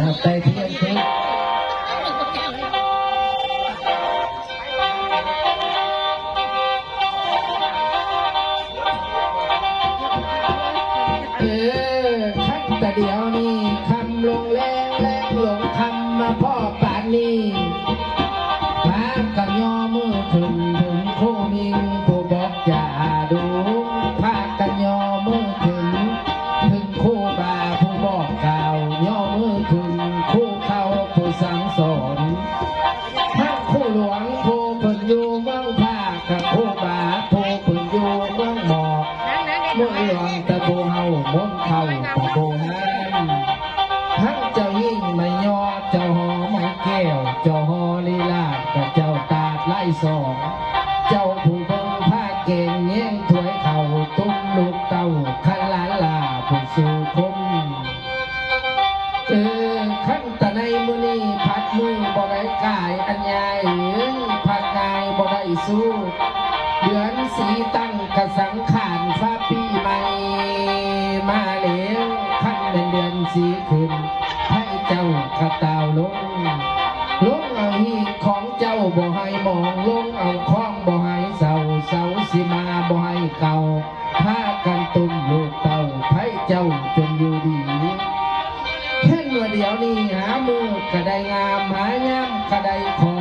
เอาไปเที่ยงคืนเออขั้นแต่เดียวนี่คำลงแรงแรงลงคำมาพ่อป่านนี้พากันย่อมือถึงถึงคู่มิงผู้บอกอย่าดู ตะโบเฮามนเขาตะโบฮันทั้งเจ้ายิ่งไม่ยอเจ้าหอมแก้ว เจ้าหอลีลากับเจ้าตาดไล่สองเจ้าผู้เบิ่งผ้าเก่งเงี้ยงถวยเข่าตุ้มลูกเต้าขันหลานลาผู้สู่คมเออขั้นตะในมือนี้พัดมือบ่ได้กายอันใหญ่พัดกายบ่ได้สู้เดือนสีตั้ง ข้าตาลงลงเอาหีของเจ้าบ่ให้มองลงเอาข้องบ่ให้เสาเสาสิมาบ่ให้เก่าพากันตุ่มลูกเต่าให้เจ้าจนอยู่ดีแค่นว่อเดียวนี้หามือกระไดงามหายามกระไดขอ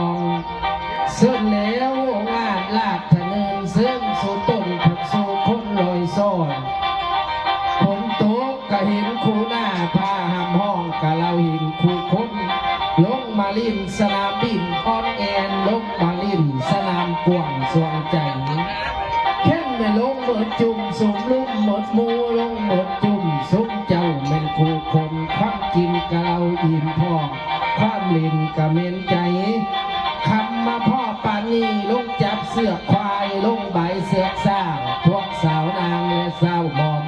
ลินสนามบินออนแอนลงมาลินสนามกว้างสวงใจแค่นไม่ลงหมดจุ่มสมลุ่มหมดมูลงหมดจุ่มสุมเจ้าเม็นคู่คนความกินกะเราอิ่มพ่อความล่นกะเมนใจคำมาพ่อปานนี้ลงจับเสือควายลงใบเสือกสร้างพวกสาวนางและสาวหมอม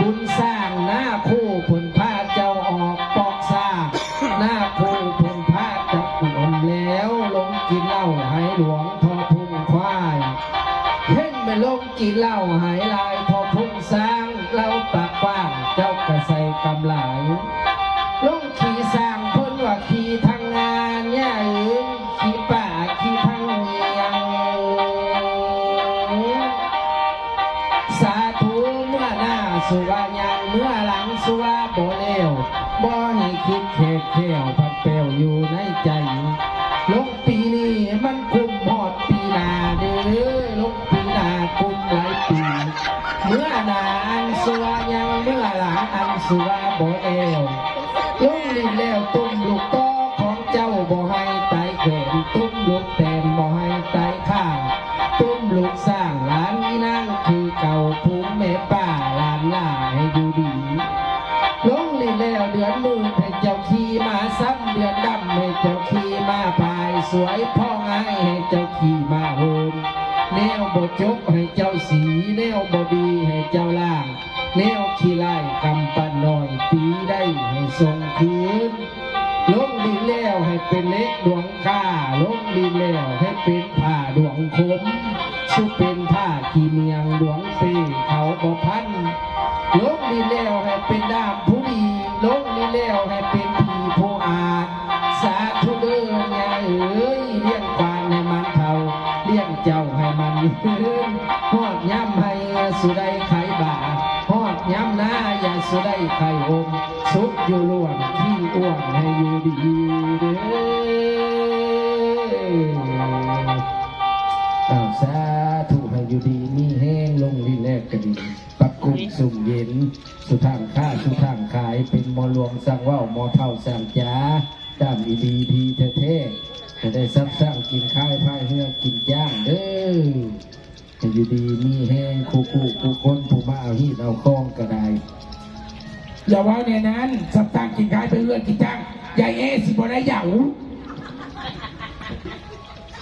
บุญสร้างหน้าคู่ผลพาเจ้าออกปอกสร้างหน้าคู่ผล หลวงทอพุ่งควายเพ่นไปลงกินเหล้าหายลายพอพุ่งสร้างเล้าปากกว้างเจ้ากระใสกำไหลลงขี่สร้างพ้นว่าขี่ทางงานย่าอื่นขี่ป่าขี่ทางเมียงสาธุเมื่อหน้าสุวายังเมื่อหลังสุวาโบเลวบ่ให้คิดเขกเขียวพัดเปลวอยู่ในใจ ลงปีนี้มันคุมหอดปีหนาเด้อลงปีหนาคุมหลายปีเมื่อหนาอันสวายังเมื่อหลังอันสวาโบเลวลงลิ้นแล้วตุ้มลูกโตอของเจ้าบ่ให้ไตเข็นตุ้มลูกแตนบ่ให้ไตข้างตุ้มลูกสร้างหลานนี่นั่งคือเก่าภูมิแม่ป้าหลานล่าให้ดูดี เจ้าขี่มาพาย สวยพ่อง่ายให้เจ้าขี่มาโหนแนวบจบให้เจ้าสีแนวบดีให้เจ้าล่างแนวขี้ไล่กำปั้นน้อยตีได้ให้ทรงคืนลงดินแล้วให้เป็นเล็กดวงก้าลงดินแล้วให้เป็นผ้าดวงคมชุบเป็นผ้าขีเมียงดวงเปเขาบ่พัน หอดย้ำให้สุได้ไข่บ่าฮอดย้ำหน้าอย่าสุได้ไข่อมสุดอยู่ล้วนที่อ้วนให้อยู่ดีเด้ออ้าวสาธุให้อยู่ดีมีแห้งลงดิแรกกระดิ่งปักกุ่มสุ่มเย็น สุทางค่าสุทางขายเป็นมอหลวงสร้างว่าวมอเท่าสร้างจ้าด้ามอีดีพีเท่ๆ จะได้ซับสร้างกินข้าวพายเพื่อกินจ้างเด้อให้อยู่ดีมีแห้งคู่คู่คู่คนผู้มาเอาที่เอาคล้องก็ได้อย่าว่าในนั้น สับตางกินข้าวไปเพื่อกินจังยายเอสิบได้เหยา